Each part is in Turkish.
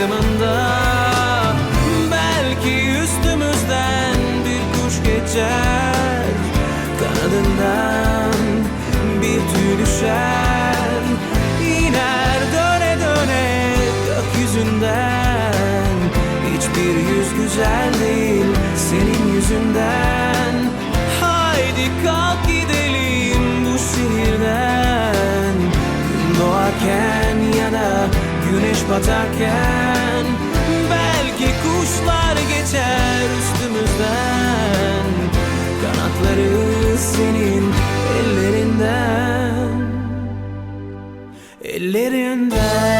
gün batımında Belki üstümüzden bir kuş geçer. Kanadından bir tüy düşer. İner döne döne gökyüzünden. Hiçbir yüz güzel değil senin yüzünden güneş batarken Belki kuşlar geçer üstümüzden. Kanatları senin ellerinden Ellerinden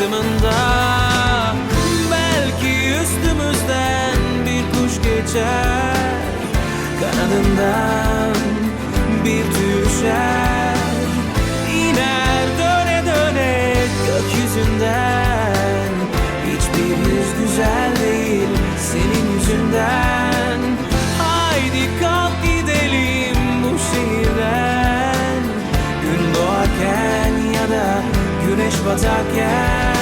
gün batımında Belki üstümüzden bir kuş geçer. Kanadından bir düşer But I can.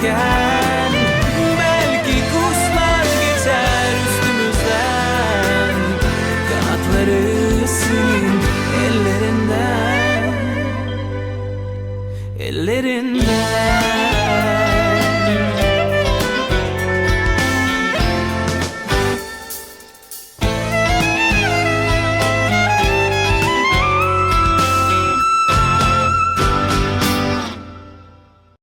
giderken Belki kuşlar geçer üstümüzden. Kanatları senin ellerinden Ellerinden.